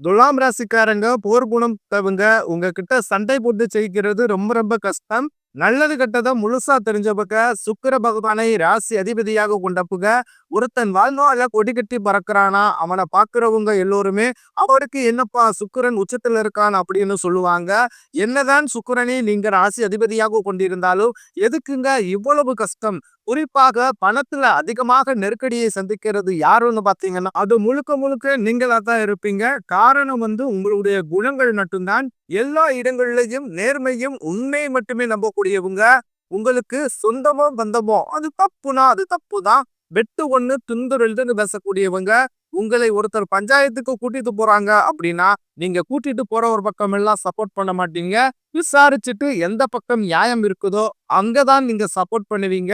துலாம் ராசிக்காரங்க போர் குணம் தவங்க உங்ககிட்ட சண்டை போட்டு ஜெயிக்கிறது ரொம்ப ரொம்ப கஷ்டம். நல்லது கெட்டதை முழுசா தெரிஞ்சவங்க சுக்கிர பகவானை ராசி அதிபதியாக கொண்டப்புக ஒருத்தன் வாழ்நாள கொடி கட்டி பறக்கிறானா அவனை பாக்குறவங்க எல்லோருமே அவருக்கு என்னப்பா சுக்கிரன் உச்சத்துல இருக்கான் அப்படின்னு சொல்லுவாங்க. என்னதான் சுக்கிரனை நீங்க ராசி அதிபதியாக கொண்டிருந்தாலும் எதுக்குங்க இவ்வளவு கஷ்டம்? குறிப்பாக பணத்துல அதிகமாக நெருக்கடியை சந்திக்கிறது யாருன்னு பாத்தீங்கன்னா அது முழுக்க முழுக்க நீங்களா தான் இருப்பீங்க. காரணம் வந்து உங்களுடைய குணங்கள் மட்டும்தான். எல்லா இடங்கள்லையும் நேர்மையும் உண்மையை மட்டுமே நம்பக்கூடியவங்க உங்களுக்கு சொந்தமோ பந்தமோ அது தப்புனா அது தப்பு தான் வெட்டு ஒண்ணு துண்டு பேசக்கூடியவங்க உங்களை ஒருத்தர் பஞ்சாயத்துக்கு கூட்டிட்டு போறாங்க அப்படின்னா நீங்க கூட்டிட்டு போற ஒரு பக்கம் எல்லாம் சப்போர்ட் பண்ண மாட்டீங்க. விசாரிச்சுட்டு எந்த பக்கம் நியாயம் இருக்குதோ அங்கதான் நீங்க சப்போர்ட் பண்ணுவீங்க.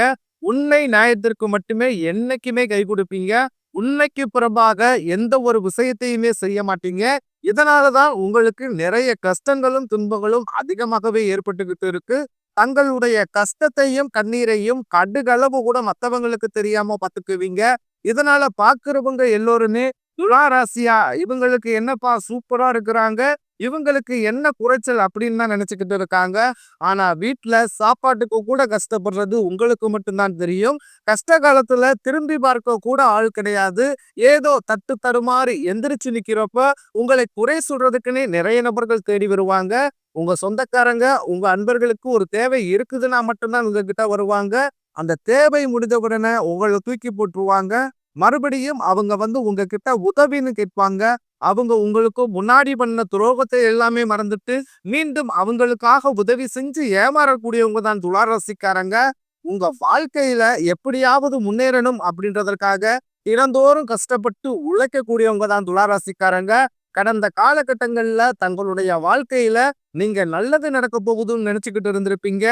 உண்மை நியாயத்திற்கு மட்டுமே என்னைக்குமே கை கொடுப்பீங்க. உண்மைக்கு புறம்பாக எந்த ஒரு விஷயத்தையுமே செய்ய மாட்டீங்க. இதனாலதான் உங்களுக்கு நிறைய கஷ்டங்களும் துன்பங்களும் அதிகமாகவே ஏற்பட்டுக்கிட்டு இருக்கு. தங்களுடைய கஷ்டத்தையும் கண்ணீரையும் கடுகளவு கூட மற்றவங்களுக்கு தெரியாம பார்த்துக்குவீங்க இதனால பாக்குறவங்க எல்லோருமே துளாராசியா? இவங்களுக்கு என்னப்பா சூப்பரா இருக்கிறாங்க? இவங்களுக்கு என்ன குறைச்சல் அப்படின்னு தான் நினைச்சுக்கிட்டு இருக்காங்க. ஆனா வீட்டுல சாப்பாட்டுக்கு கூட கஷ்டப்படுறது உங்களுக்கு மட்டும்தான் தெரியும். கஷ்ட காலத்துல திரும்பி பார்க்க கூட ஆள் கிடையாது. ஏதோ தட்டு தடுமாறி எந்திரிச்சு நிக்கிறப்ப உங்களை குறை சொல்றதுக்குன்னே நிறைய நபர்கள் தேடி வருவாங்க. உங்க சொந்தக்காரங்க உங்க அன்பர்களுக்கு ஒரு தேவை இருக்குதுன்னா மட்டும்தான் உங்ககிட்ட வருவாங்க. அந்த தேவை முடிந்த உடனே உங்களை தூக்கி போட்டுருவாங்க. மறுபடியும் அவங்க வந்து உங்ககிட்ட உதவின்னு கேட்பாங்க. அவங்க உங்களுக்கு முன்னாடி பண்ண துரோகத்தை எல்லாமே மறந்துட்டு மீண்டும் அவங்களுக்காக உதவி செஞ்சு ஏமாறக்கூடியவங்க தான் துளாராசிக்காரங்க உங்க வாழ்க்கையில எப்படியாவது முன்னேறணும் அப்படின்றதற்காக தினந்தோறும் கஷ்டப்பட்டு உழைக்கக்கூடியவங்க தான் துளாராசிக்காரங்க கடந்த காலகட்டங்கள்ல தங்களுடைய வாழ்க்கையில நீங்க நல்லது நடக்க போகுதுன்னு நினைச்சுக்கிட்டு இருந்திருப்பீங்க.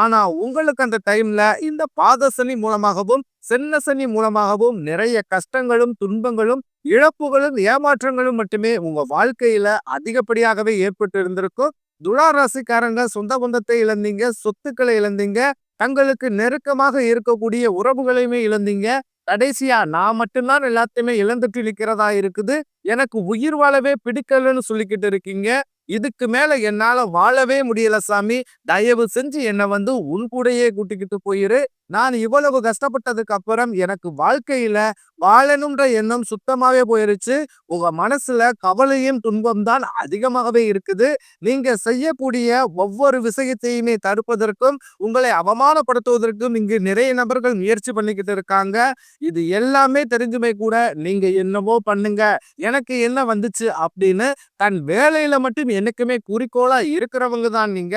ஆனா உங்களுக்கு அந்த டைம்ல இந்த பாத சனி மூலமாகவும் சென்ன சனி மூலமாகவும் நிறைய கஷ்டங்களும் துன்பங்களும் இழப்புகளும் ஏமாற்றங்களும் மட்டுமே உங்க வாழ்க்கையில அதிகப்படியாகவே ஏற்பட்டு இருந்திருக்கும் துளாராசிக்காரங்க சொந்த பந்தத்தை இழந்தீங்க சொத்துக்களை இழந்தீங்க தங்களுக்கு நெருக்கமாக இருக்கக்கூடிய உறவுகளையுமே இழந்தீங்க. கடைசியா நான் மட்டும்தான் எல்லாத்தையுமே இழந்துட்டு இருக்கிறதா இருக்குது. எனக்கு உயிர் வாழவே பிடிக்கலன்னு சொல்லிக்கிட்டு இருக்கீங்க. இதுக்கு மேல என்னால வாழவே முடியல சாமி. தயவு செஞ்சு என்னை வந்து உன் கூடையே கூட்டிக்கிட்டு போயிரு. நான் இவ்வளவு கஷ்டப்பட்டதுக்கு அப்புறம் எனக்கு வாழ்க்கையில வாழணுன்ற எண்ணம் சுத்தமாவே போயிருச்சு. உங்க மனசுல கவலையும் துன்பம் தான் அதிகமாகவே இருக்குது. நீங்க செய்யக்கூடிய ஒவ்வொரு விஷயத்தையுமே தடுப்பதற்கும் உங்களை அவமானப்படுத்துவதற்கும் இங்கு நிறைய நபர்கள் முயற்சி பண்ணிக்கிட்டு இருக்காங்க. இது எல்லாமே தெரிஞ்சுமே கூட நீங்க என்னவோ பண்ணுங்க. எனக்கு என்ன வந்துச்சு அப்படின்னு தன் வேலையில மட்டும் எனக்குமே குறிக்கோளா இருக்கிறவங்க தான் நீங்க.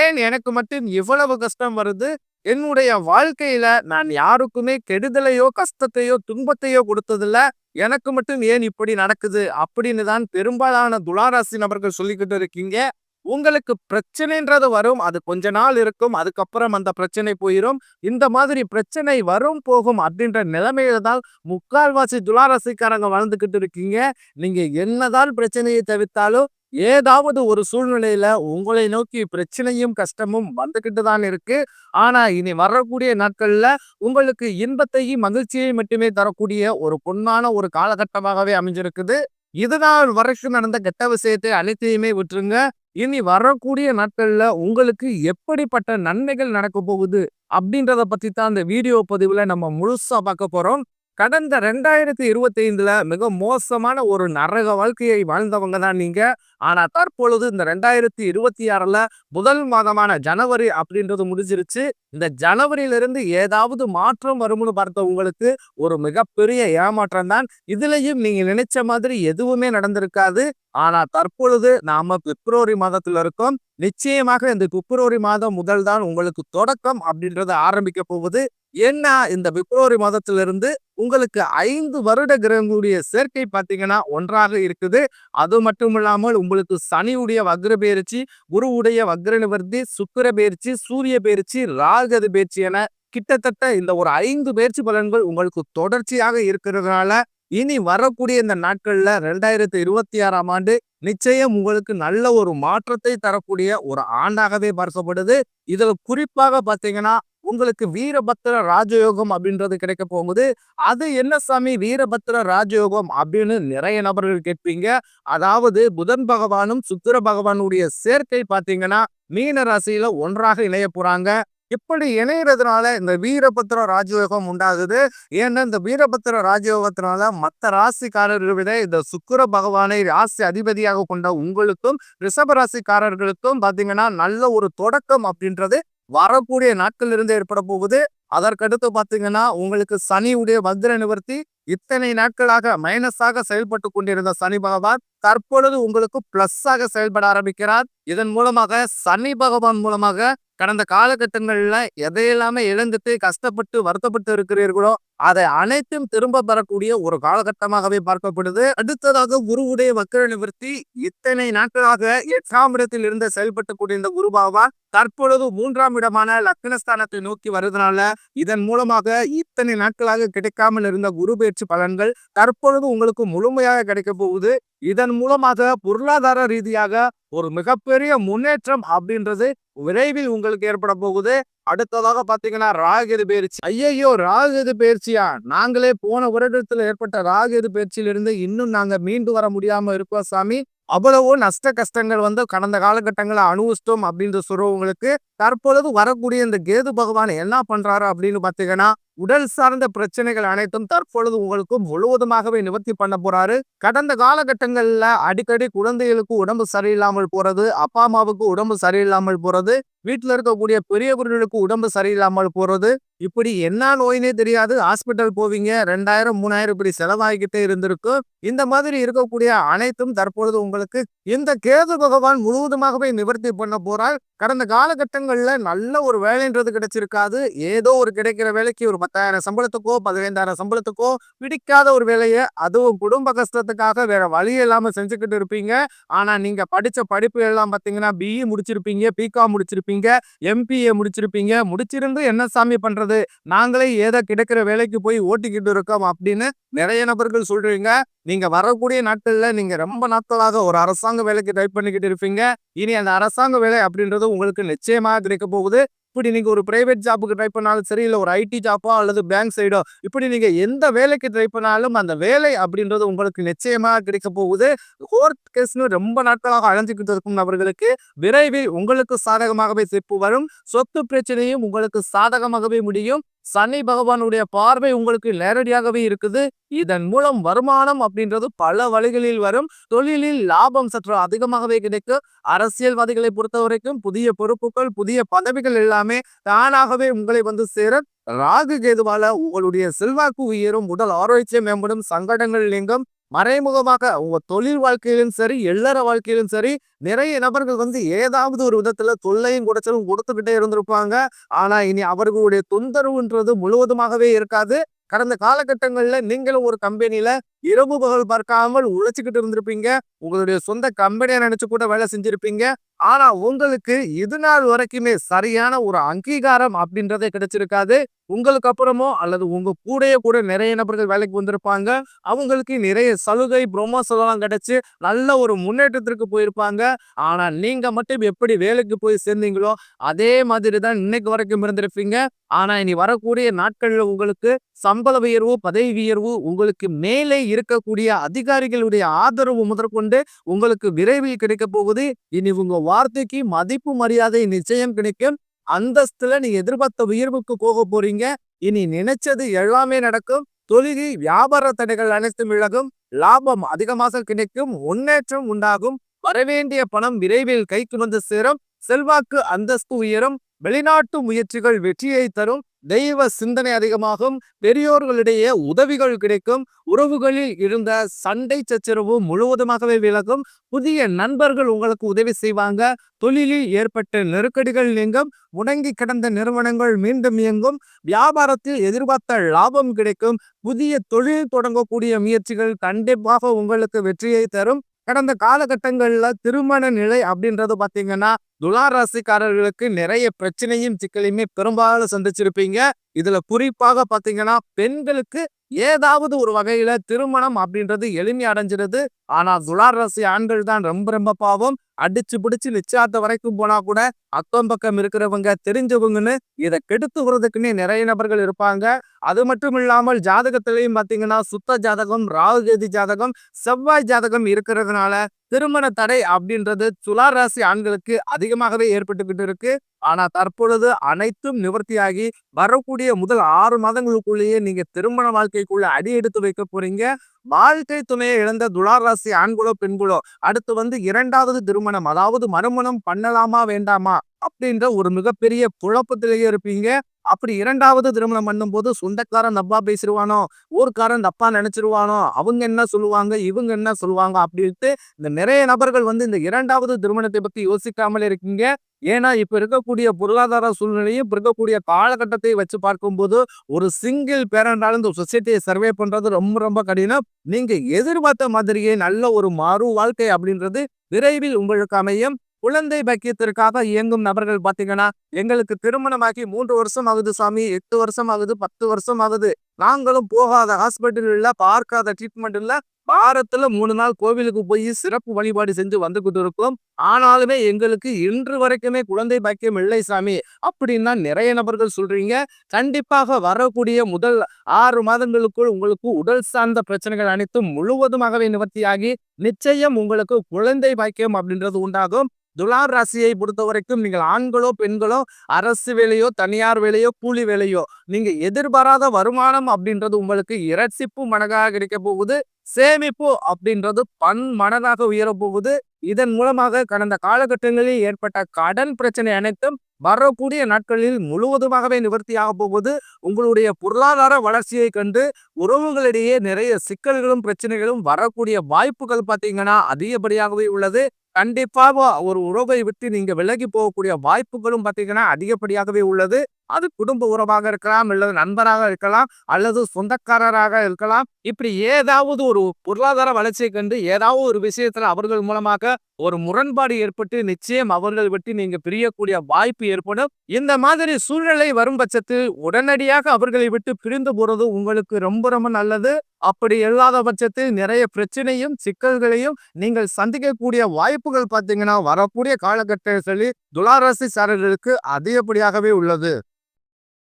ஏன் எனக்கு மட்டும் இவ்வளவு கஷ்டம் வருது? என்னுடைய வாழ்க்கையில நான் யாருக்குமே கெடுதலையோ கஷ்டத்தையோ துன்பத்தையோ கொடுத்ததில்ல. எனக்கு மட்டும் ஏன் இப்படி நடக்குது? அப்படின்னு தான் பெரும்பாலான துளாராசி நபர்கள் சொல்லிக்கிட்டு இருக்கீங்க. உங்களுக்கு பிரச்சனைன்றது வரும் அது கொஞ்ச நாள் இருக்கும் அதுக்கப்புறம் அந்த பிரச்சனை போயிடும் இந்த மாதிரி பிரச்சனை வரும் போகும் அப்படின்ற நிலைமையில தான் முக்கால்வாசி துளாராசிக்காரங்க வளர்ந்துக்கிட்டு இருக்கீங்க. நீங்க என்னதான் பிரச்சனையை தவிர்த்தாலும் ஏதாவது ஒரு சூழ்நிலையில உங்களை நோக்கி பிரச்சனையும் கஷ்டமும் வந்துகிட்டு தான் இருக்கு. ஆனா இனி வரக்கூடிய நாட்கள்ல உங்களுக்கு இன்பத்தையும் மகிழ்ச்சியையும் மட்டுமே தரக்கூடிய ஒரு பொன்னான ஒரு காலகட்டமாகவே அமைஞ்சிருக்குது. இதுநாள் வரைக்கும் நடந்த கெட்ட விஷயத்தை அனைத்தையுமே விட்டுருங்க. இனி வரக்கூடிய நாட்கள்ல உங்களுக்கு எப்படிப்பட்ட நன்மைகள் நடக்க போகுது அப்படின்றத பத்தி தான் இந்த வீடியோ பதிவுல நம்ம முழுசா பார்க்க போறோம். கடந்த ரெண்டாயிரத்தி இருபத்தி ஐந்துல மிக மோசமான ஒரு நரக வாழ்க்கையை வாழ்ந்தவங்க தான் நீங்க. ஆனா தற்பொழுது இந்த ரெண்டாயிரத்தி இருபத்தி ஆறுல முதல் மாதமான ஜனவரி அப்படின்றது முடிஞ்சிருச்சு. இந்த ஜனவரியிலிருந்து ஏதாவது மாற்றம் வரும்னு பார்த்த உங்களுக்கு ஒரு மிகப்பெரிய ஏமாற்றம் தான். இதுலயும் நீங்க நினைச்ச மாதிரி எதுவுமே நடந்திருக்காது. ஆனா தற்பொழுது நாம பிப்ரவரி மாதத்துல இருக்கோம். நிச்சயமாக இந்த பிப்ரவரி மாதம் முதல் தான் உங்களுக்கு தொடக்கம் அப்படின்றத ஆரம்பிக்க போகுது. என்ன இந்த பிப்ரவரி மாதத்திலிருந்து உங்களுக்கு ஐந்து வருட கிரகங்களுடைய சேர்க்கை பார்த்தீங்கன்னா ஒன்றாக இருக்குது. அது மட்டும் இல்லாமல் உங்களுக்கு சனியுடைய வக்ர பயிற்சி குருவுடைய வக்ர நிவர்த்தி சுக்கிர பயிற்சி சூரிய பயிற்சி ராகது பயிற்சி என கிட்டத்தட்ட இந்த ஒரு ஐந்து பயிற்சி பலன்கள் உங்களுக்கு தொடர்ச்சியாக இருக்கிறதுனால இனி வரக்கூடிய இந்த நாட்கள்ல ரெண்டாயிரத்தி இருபத்தி ஆறாம் ஆண்டு நிச்சயம் உங்களுக்கு நல்ல ஒரு மாற்றத்தை தரக்கூடிய ஒரு ஆண்டாகவே பார்க்கப்படுது. இதுல குறிப்பாக பாத்தீங்கன்னா உங்களுக்கு வீரபத்திர ராஜயோகம் அப்படின்றது கிடைக்க போகுது அது என்ன சாமி? வீரபத்திர ராஜயோகம் அப்படின்னு நிறைய நபர்கள் கேட்பீங்க. அதாவது புதன் பகவானும் சுக்கிர பகவானுடைய சேர்க்கை பார்த்தீங்கன்னா மீன ராசியில ஒன்றாக இணைய போறாங்க. இப்படி இணையறதுனால இந்த வீரபத்திர ராஜயோகம் உண்டாகுது. ஏன்னா இந்த வீரபத்திர ராஜயோகத்தினால மற்ற ராசிக்காரர்கள் விட இந்த சுக்கிர பகவானை ராசி அதிபதியாக கொண்ட உங்களுக்கும் ரிஷப ராசிக்காரர்களுக்கும் பார்த்தீங்கன்னா நல்ல ஒரு தொடக்கம் அப்படின்றது வரக்கூடிய நாட்கள் இருந்து ஏற்பட போகுது. அதற்கடுத்து பார்த்தீங்கன்னா உங்களுக்கு சனியுடைய வக்ர நிவர்த்தி இத்தனை நாட்களாக மைனஸாக செயல்பட்டு கொண்டிருந்த சனி பகவான் தற்பொழுது உங்களுக்கு பிளஸ்ஸாக செயல்பட ஆரம்பிக்கிறார். இதன் மூலமாக சனி பகவான் மூலமாக கடந்த காலகட்டங்கள்ல எதையெல்லாமே இழந்துட்டு கஷ்டப்பட்டு வருத்தப்பட்டு இருக்கிறீர்களோ அதை அனைத்தும் திரும்ப பெறக்கூடிய ஒரு காலகட்டமாகவே பார்க்கப்படுது. அடுத்ததாக குருவுடைய வக்கர நிவர்த்தி இத்தனை நாட்களாக எட்டாம் இடத்தில் இருந்து செயல்பட்டு கூடிய இந்த குருபாவால் தற்பொழுது மூன்றாம் இடமான லக்னஸ்தானத்தை நோக்கி வருவதனால இதன் மூலமாக இத்தனை நாட்களாக கிடைக்காமல் இருந்த குரு பயிற்சி பலன்கள் தற்பொழுது உங்களுக்கு முழுமையாக கிடைக்க போகுது. இதன் மூலமாக பொருளாதார ரீதியாக ஒரு மிகப்பெரிய முன்னேற்றம் அப்படின்றது விரைவில் உங்களுக்கு ஏற்பட போகுது. அடுத்ததாக பாத்தீங்கன்னா ராகெது பயிற்சி. ஐயையோ ராகெது பயிற்சியா? நாங்களே போன வருடத்துல ஏற்பட்ட ராகெது பயிற்சியிலிருந்து இன்னும் நாங்க மீண்டு வர முடியாம இருக்கோம் சாமி. அவ்வளவோ நஷ்ட கஷ்டங்கள் வந்து கடந்த காலகட்டங்களை அனுபவிச்சிட்டோம் அப்படின்ற சொல்றவங்களுக்கு தற்பொழுது வரக்கூடிய இந்த கேது பகவான் என்ன பண்றாரு அப்படின்னு பாத்தீங்கன்னா உடல் சார்ந்த பிரச்சனைகள் அனைத்தும் தற்பொழுது உங்களுக்கு முழுவதுமாகவே நிவர்த்தி பண்ண போறாரு. கடந்த காலகட்டங்கள்ல அடிக்கடி குழந்தைகளுக்கு உடம்பு சரியில்லாமல் போறது அப்பா அம்மாவுக்கு உடம்பு சரியில்லாமல் போறது வீட்டுல இருக்கக்கூடிய பெரியவர்களுக்கு உடம்பு சரியில்லாமல் போறது. இப்படி என்ன நோயினே தெரியாது. ஹாஸ்பிட்டல் போவீங்க ரெண்டாயிரம் மூணாயிரம் இப்படி செலவாகிக்கிட்டே இருந்திருக்கும் இந்த மாதிரி இருக்கக்கூடிய அனைத்தும் தற்பொழுது உங்களுக்கு இந்த கேது பகவான் முழுவதுமாகவே நிவர்த்தி பண்ண போறார். கடந்த காலகட்டங்கள் காலகட்டங்கள்ல நல்ல ஒரு வேலைன்றது கிடைச்சிருக்காது. ஏதோ ஒரு கிடைக்கிற வேலைக்கு ஒரு பத்தாயிரம் சம்பளத்துக்கோ பதினைந்தாயிரம் சம்பளத்துக்கோ பிடிக்காத ஒரு வேலையை அதுவும் குடும்ப கஷ்டத்துக்காக வேற வழி இல்லாமல் செஞ்சுக்கிட்டு இருப்பீங்க. ஆனால் நீங்கள் படித்த படிப்பு எல்லாம் பார்த்தீங்கன்னா பிஇ முடிச்சிருப்பீங்க பிகாம் முடிச்சிருப்பீங்க எம்பிஏ முடிச்சிருப்பீங்க. முடிச்சிருந்து என்ன சாமி பண்ணுறது நாங்களே ஏதோ கிடைக்கிற வேலைக்கு போய் ஓட்டிக்கிட்டு இருக்கோம் அப்படின்னு நிறைய நபர்கள் சொல்றீங்க. நீங்க வரக்கூடிய நாட்கள்ல நீங்க ரொம்ப நாட்களாக ஒரு அரசாங்க வேலைக்கு ட்ரை பண்ணிக்கிட்டு இருப்பீங்க. இனி அந்த அரசாங்க வேலை அப்படின்றது உங்களுக்கு நிச்சயமாக கிடைக்க போகுது. இப்படி நீங்கள் ஒரு பிரைவேட் ஜாப்புக்கு ட்ரை பண்ணாலும் சரி இல்லை ஒரு ஐடி ஜாப்போ அல்லது பேங்க் சைடோ இப்படி நீங்கள் எந்த வேலைக்கு ட்ரை பண்ணாலும் அந்த வேலை அப்படின்றது உங்களுக்கு நிச்சயமாக கிடைக்க போகுது. கோர்ட் கேஸ்னு ரொம்ப நாட்களாக அழைஞ்சிக்கிட்டு இருக்கும் நபர்களுக்கு விரைவில் உங்களுக்கு சாதகமாகவே தீர்ப்பு வரும். சொத்து பிரச்சனையும் உங்களுக்கு சாதகமாகவே முடியும். சனி பகவானுடைய பார்வை உங்களுக்கு நேரடியாகவே இருக்குது. இதன் மூலம் வருமானம் அப்படின்றது பல வழிகளில் வரும். தொழிலில் லாபம் சற்று அதிகமாகவே கிடைக்கும் அரசியல்வாதிகளை பொறுத்த வரைக்கும் புதிய பொறுப்புகள் புதிய பதவிகள் எல்லாமே தானாகவே உங்களை வந்து சேர ராகு கேதுவால உங்களுடைய செல்வாக்கு உயரும் உடல் ஆரோக்கியம் மேம்படும் சங்கடங்கள் நீங்கும். மறைமுகமாக உங்க தொழில் வாழ்க்கையிலும் சரி இல்லற வாழ்க்கையிலும் சரி நிறைய நபர்கள் வந்து ஏதாவது ஒரு விதத்துல தொல்லையும் குடைச்சலும் கொடுத்துக்கிட்டே இருந்திருப்பாங்க. ஆனா இனி அவர்களுடைய தொந்தரவுன்றது முழுவதுமாகவே இருக்காது. கடந்த காலகட்டங்களில் நீங்களும் ஒரு கம்பெனியில் இரவு பகல் பார்க்காமல் உழைச்சிக்கிட்டு இருந்திருப்பீங்க. உங்களுடைய சொந்த கம்பெனியை நினைச்சு கூட வேலை செஞ்சிருப்பீங்க. ஆனா உங்களுக்கு இது நாள் வரைக்குமே சரியான ஒரு அங்கீகாரம் அப்படின்றதே கிடைச்சிருக்காது. உங்களுக்கு அப்புறமோ அல்லது உங்க கூடயே கூட நிறைய நபர்கள் வேலைக்கு வந்திருப்பாங்க. அவங்களுக்கு நிறைய சலுகை ப்ரொமோஷன் எல்லாம் கிடைச்சு நல்ல ஒரு முன்னேற்றத்திற்கு போயிருப்பாங்க. ஆனா நீங்க மட்டும் எப்படி வேலைக்கு போய் சேர்ந்தீங்களோ அதே மாதிரி தான் இன்னைக்கு வரைக்கும் இருந்திருப்பீங்க. ஆனா இனி வரக்கூடிய நாட்களில் உங்களுக்கு சம்பள உயர்வு பதவி உயர்வு உங்களுக்கு மேலே இருக்கக்கூடிய அதிகாரிகளுடைய ஆதரவு முதற்கொண்டு உங்களுக்கு விரைவில் கிடைக்க போகுது. இனி உங்க வார்த்தைக்கு மதிப்பு மரியாதை நிச்சயம் கிடைக்கும். அந்தஸ்துல நீ எதிர்பார்த்த உயர்வுக்கு போக போறீங்க. இனி நினைச்சது எல்லாமே நடக்கும். தொழிலில் வியாபார தடைகள் அனைத்தும் விலகும். லாபம் அதிகமாக கிடைக்கும். முன்னேற்றம் உண்டாகும். வரவேண்டிய பணம் விரைவில் கைக்கு வந்து சேரும். செல்வாக்கு அந்தஸ்து உயரும். வெளிநாட்டு முயற்சிகள் வெற்றியை தரும். தெய்வ சிந்தனை அதிகமாகும் பெரியோர்களிடையே உதவிகள் கிடைக்கும் உறவுகளில் இருந்த சண்டை சச்சரவு முழுவதுமாகவே விலகும் புதிய நண்பர்கள் உங்களுக்கு உதவி செய்வாங்க தொழிலில் ஏற்பட்ட நெருக்கடிகள் நீங்கும் முடங்கி கிடந்த நிறுவனங்கள் மீண்டும் இயங்கும் வியாபாரத்தில் எதிர்பார்த்த லாபம் கிடைக்கும் புதிய தொழில் தொடங்கக்கூடிய முயற்சிகள் கண்டிப்பாக உங்களுக்கு வெற்றியை தரும். கடந்த காலகட்டங்களில் திருமண நிலை அப்படின்றது பார்த்தீங்கன்னா துலா ராசிக்காரர்களுக்கு நிறைய பிரச்சனையும் சிக்கலையுமே பெரும்பாலும் சந்திச்சிருப்பீங்க. இதுல குறிப்பாக பாத்தீங்கன்னா பெண்களுக்கு ஏதாவது ஒரு வகையில திருமணம் அப்படின்றது எளிமை அடைஞ்சிருது ஆனா துலார் ராசி ஆண்கள் தான் ரொம்ப ரொம்ப பாவம். அடிச்சு பிடிச்சு நிச்சயத்த வரைக்கும் போனா கூட அக்கம் பக்கம் இருக்கிறவங்க தெரிஞ்சவங்கன்னு இதை கெடுத்து விடுறதுக்குன்னே நிறைய நபர்கள் இருப்பாங்க. அது மட்டும் இல்லாமல் ஜாதகத்திலையும் பாத்தீங்கன்னா சுத்த ஜாதகம் ராகுகேதி ஜாதகம் செவ்வாய் ஜாதகம் இருக்கிறதுனால திருமண தடை அப்படின்றது துலா ராசி ஆண்களுக்கு அதிகமாகவே ஏற்பட்டுக்கிட்டு இருக்கு. ஆனா தற்பொழுது அனைத்தும் நிவர்த்தியாகி வரக்கூடிய முதல் ஆறு மாதங்களுக்குள்ளேயே நீங்க திருமண வாழ்க்கைக்குள்ள அடி எடுத்து வைக்க போறீங்க. வாழ்க்கை துணையை இழந்த துளாராசி ஆண்களோ பெண்களோ அடுத்து வந்து இரண்டாவது திருமணம் அதாவது மறுமணம் பண்ணலாமா வேண்டாமா அப்படின்ற ஒரு மிகப்பெரிய குழப்பத்திலேயே இருப்பீங்க. அப்படி இரண்டாவது திருமணம் பண்ணும்போது சொந்தக்காரன் தப்பா பேசிடுவானோ ஊர்க்காரன் தப்பா நினைச்சிருவானோ அவங்க என்ன சொல்லுவாங்க இவங்க என்ன சொல்லுவாங்க அப்படின்ட்டு இந்த நிறைய நபர்கள் வந்து இந்த இரண்டாவது திருமணத்தை பத்தி யோசிக்காமலே இருக்கீங்க. ஏன்னா இப்ப இருக்கக்கூடிய பொருளாதார சூழ்நிலையும் இப்ப இருக்கக்கூடிய காலகட்டத்தை வச்சு பார்க்கும்போது ஒரு சிங்கிள் பேரண்டாலும் இந்த சொசைட்டியை சர்வே பண்றது ரொம்ப ரொம்ப கடினம். நீங்க எதிர்பார்த்த மாதிரியே நல்ல ஒரு மறு வாழ்க்கை அப்படின்றது விரைவில் உங்களுக்கு அமையும். குழந்தை பக்கியத்திற்காக இயங்கும் நபர்கள் பார்த்தீங்கன்னா எங்களுக்கு திருமணமாகி மூன்று வருஷம் ஆகுது சாமி எட்டு வருஷம் ஆகுது பத்து வருஷம் ஆகுது நாங்களும் போகாத ஹாஸ்பிட்டல் பார்க்காத ட்ரீட்மெண்ட் இல்ல வாரத்துல மூணு நாள் கோவிலுக்கு போய் சிறப்பு வழிபாடு செஞ்சு வந்துகிட்டு இருக்கோம். ஆனாலுமே எங்களுக்கு இன்று வரைக்குமே குழந்தை பாக்கியம் இல்லை சாமி. அப்படின்னா நிறைய நபர்கள் சொல்றீங்க. கண்டிப்பாக வரக்கூடிய முதல் ஆறு மாதங்களுக்குள் உங்களுக்கு உடல் சார்ந்த பிரச்சனைகள் அனைத்தும் முழுவதுமாகவே நிவர்த்தியாகி நிச்சயம் உங்களுக்கு குழந்தை பாக்கியம் அப்படின்றது உண்டாகும். துலார் ராசியை பொறுத்த வரைக்கும் நீங்கள் ஆண்களோ பெண்களோ அரசு வேலையோ தனியார் வேலையோ கூலி வேலையோ நீங்க எதிர்பாராத வருமானம் அப்படின்றது உங்களுக்கு இரட்சிப்பு மனதாக கிடைக்க போகுது. சேமிப்பு அப்படின்றது பன் மனதாக உயரப்போகுது இதன் மூலமாக கடந்த காலகட்டங்களில் ஏற்பட்ட கடன் பிரச்சனை அனைத்தும் வரக்கூடிய நாட்களில் முழுவதுமாகவே நிவர்த்தியாக போவது உங்களுடைய பொருளாதார வளர்ச்சியை கண்டு உறவுகளிடையே நிறைய சிக்கல்களும் பிரச்சனைகளும் வரக்கூடிய வாய்ப்புகள் பார்த்தீங்கன்னா அதிகப்படியாகவே உள்ளது. கண்டிப்பாக ஒரு உறவை விட்டு நீங்கள் விலகி போகக்கூடிய வாய்ப்புகளும் பார்த்தீங்கன்னா அதிகப்படியாகவே உள்ளது. அது குடும்ப உறவாக இருக்கலாம் அல்லது நண்பராக இருக்கலாம் அல்லது சொந்தக்காரராக இருக்கலாம். இப்படி ஏதாவது ஒரு பொருளாதார வளர்ச்சியை கண்டு ஏதாவது ஒரு விஷயத்துல அவர்கள் மூலமாக ஒரு முரண்பாடு ஏற்பட்டு நிச்சயம் அவர்கள் விட்டு நீங்க பிரியக்கூடிய வாய்ப்பு ஏற்படும். இந்த மாதிரி சூழ்நிலை வரும் பட்சத்தில் உடனடியாக அவர்களை விட்டு பிரிந்து போறது உங்களுக்கு ரொம்ப ரொம்ப நல்லது. அப்படி இல்லாத பட்சத்தில் நிறைய பிரச்சனையும் சிக்கல்களையும் நீங்கள் சந்திக்கக்கூடிய வாய்ப்புகள் பார்த்தீங்கன்னா வரக்கூடிய காலகட்டங்களில் துளாராசிசாரர்களுக்கு அதிகப்படியாகவே உள்ளது.